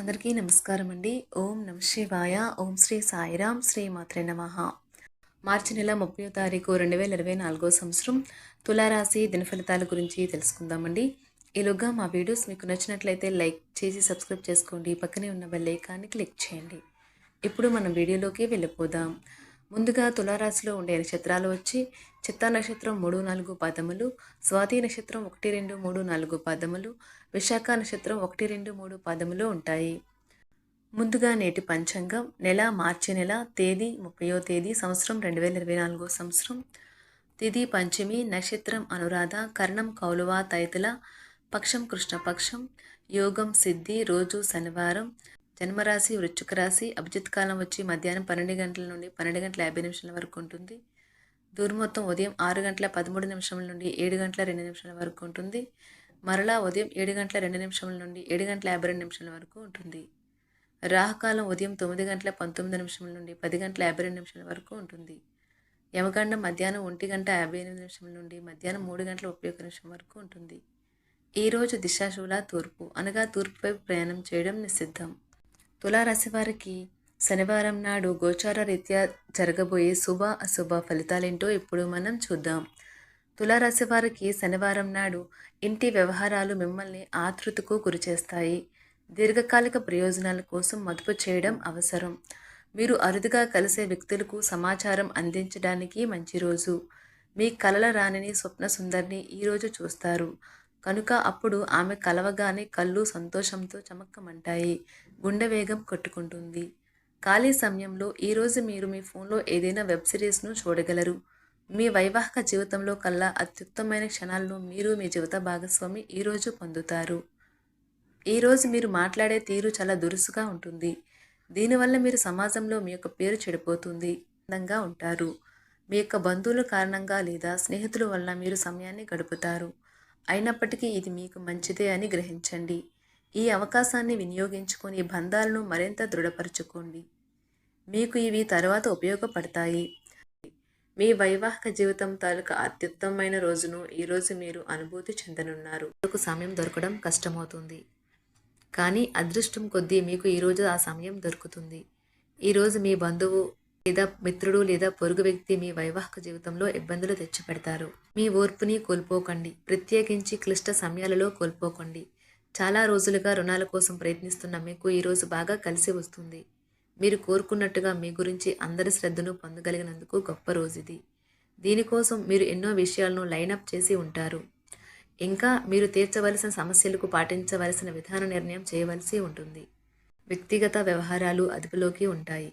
అందరికీ నమస్కారం అండి ఓం నమ శివాయ. ఓం శ్రీ సాయిరాం. శ్రీ మాత్రే నమ. మార్చి నెల ముప్పై తారీఖు రెండు వేల ఇరవై నాలుగో సంవత్సరం తులారాశి దినఫలితాల గురించి తెలుసుకుందామండి. ఈలోగా మా వీడియోస్ మీకు నచ్చినట్లయితే లైక్ చేసి సబ్స్క్రైబ్ చేసుకోండి. పక్కనే ఉన్న బెల్ ఐకాన్ని క్లిక్ చేయండి. ఇప్పుడు మనం వీడియోలోకి వెళ్ళిపోదాం. ముందుగా తులారాశిలో ఉండే నక్షత్రాలు వచ్చి చిత్తా నక్షత్రం మూడు నాలుగు పాదములు స్వాతి నక్షత్రం ఒకటి రెండు మూడు నాలుగు పాదములు విశాఖ నక్షత్రం ఒకటి రెండు మూడు పాదములు ఉంటాయి. ముందుగా నేటి పంచాంగం నెల మార్చి నెల తేదీ ముప్పయో తేదీ సంవత్సరం రెండు వేల ఇరవై నాలుగో సంవత్సరం. తిథి పంచమి నక్షత్రం అనురాధ కర్ణం కౌలువ తైతుల పక్షం కృష్ణపక్షం యోగం సిద్ధి రోజు శనివారం జన్మరాశి వృశ్చిక రాశి అభిజిత్ కాలం వచ్చి మధ్యాహ్నం పన్నెండు గంటల నుండి పన్నెండు గంటల యాభై నిమిషాల వరకు ఉంటుంది. దూర్మొత్తం ఉదయం ఆరు గంటల పదమూడు నిమిషముల నుండి ఏడు గంటల రెండు నిమిషాల వరకు ఉంటుంది. మరలా ఉదయం ఏడు గంటల రెండు నిమిషముల నుండి ఏడు గంటల యాభై రెండు నిమిషాల వరకు ఉంటుంది. రాహుకాలం ఉదయం తొమ్మిది గంటల పంతొమ్మిది నిమిషముల నుండి పది గంటల యాభై రెండు నిమిషాల వరకు ఉంటుంది. యమగండం మధ్యాహ్నం ఒంటి గంట యాభై ఎనిమిది నిమిషముల నుండి మధ్యాహ్నం మూడు గంటల ముప్పై ఒక్క నిమిషం వరకు ఉంటుంది. ఈరోజు దిశాశూల తూర్పు అనగా తూర్పుపై ప్రయాణం చేయడం నిషిద్ధం. తులారాశి వారికి శనివారం నాడు గోచార రీత్యా జరగబోయే శుభ అశుభ ఫలితాలేంటో ఇప్పుడు మనం చూద్దాం. తులారాశి వారికి శనివారం నాడు ఇంటి వ్యవహారాలు మిమ్మల్ని ఆతృతకు గురిచేస్తాయి దీర్ఘకాలిక ప్రయోజనాల కోసం మదుపు చేయడం అవసరం. మీరు అరుదుగా కలిసే వ్యక్తులకు సమాచారం అందించడానికి మంచి రోజు. మీ కలల రాణిని స్వప్న సుందరిని ఈరోజు చూస్తారు. కనుక అప్పుడు ఆమె కలవగానే కళ్ళు సంతోషంతో చమక్కమంటాయి. గుండె వేగం కొట్టుకుంటుంది. ఖాళీ సమయంలో ఈరోజు మీరు మీ ఫోన్లో ఏదైనా వెబ్ సిరీస్ను చూడగలరు. మీ వైవాహిక జీవితంలో కల్లా అత్యుత్తమైన క్షణాలను మీరు మీ జీవిత భాగస్వామి ఈరోజు పొందుతారు. ఈరోజు మీరు మాట్లాడే తీరు చాలా దురుసుగా ఉంటుంది. దీనివల్ల మీరు సమాజంలో మీ యొక్క పేరు చెడిపోతుంది. అందంగా ఉంటారు. మీ యొక్క బంధువుల కారణంగా లేదా స్నేహితుల వల్ల మీరు సమయాన్ని గడుపుతారు. అయినప్పటికీ ఇది మీకు మంచిదే అని గ్రహించండి. ఈ అవకాశాన్ని వినియోగించుకొని బంధాలను మరింత దృఢపరచుకోండి. మీకు ఇవి తర్వాత ఉపయోగపడతాయి. మీ వైవాహిక జీవితం తాలూకా అత్యుత్తమైన రోజును ఈరోజు మీరు అనుభూతి చెందనున్నారు. మీకు సమయం దొరకడం కష్టమవుతుంది. కానీ అదృష్టం కొద్దీ మీకు ఈరోజు ఆ సమయం దొరుకుతుంది. ఈరోజు మీ బంధువు లేదా మిత్రుడు లేదా పొరుగు వ్యక్తి మీ వైవాహిక జీవితంలో ఇబ్బందులు తెచ్చిపెడతారు. మీ ఓర్పుని కోల్పోకండి. ప్రత్యేకించి క్లిష్ట సమయాలలో కోల్పోకండి. చాలా రోజులుగా రుణాల కోసం ప్రయత్నిస్తున్న మీకు ఈరోజు బాగా కలిసి వస్తుంది. మీరు కోరుకున్నట్టుగా మీ గురించి అందరి శ్రద్ధను పొందగలిగినందుకు గొప్ప రోజు ఇది దీనికోసం మీరు ఎన్నో విషయాలను లైనప్ చేసి ఉంటారు. ఇంకా మీరు తీర్చవలసిన సమస్యలకు పాటించవలసిన విధాన నిర్ణయం చేయవలసి ఉంటుంది. వ్యక్తిగత వ్యవహారాలు అదుపులోకి ఉంటాయి.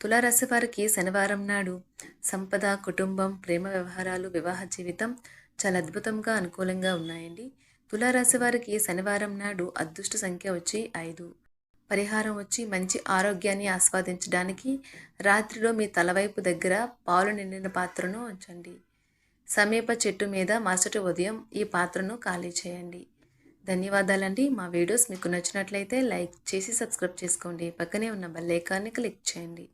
తులారాశి వారికి శనివారం నాడు సంపద కుటుంబం ప్రేమ వ్యవహారాలు వివాహ జీవితం చాలా అద్భుతంగా అనుకూలంగా ఉన్నాయండి. తులారాశి వారికి శనివారం నాడు అదృష్ట సంఖ్య వచ్చి ఐదు. పరిహారం వచ్చి మంచి ఆరోగ్యాన్ని ఆస్వాదించడానికి రాత్రిలో మీ తలవైపు దగ్గర పాలు నిండిన పాత్రను ఉంచండి. సమీప చెట్టు మీద మరుసటి ఉదయం ఈ పాత్రను ఖాళీ చేయండి. ధన్యవాదాలండి. మా వీడియోస్ మీకు నచ్చినట్లయితే లైక్ చేసి సబ్స్క్రైబ్ చేసుకోండి. పక్కనే ఉన్న బెల్ ఐకాన్ని క్లిక్ చేయండి.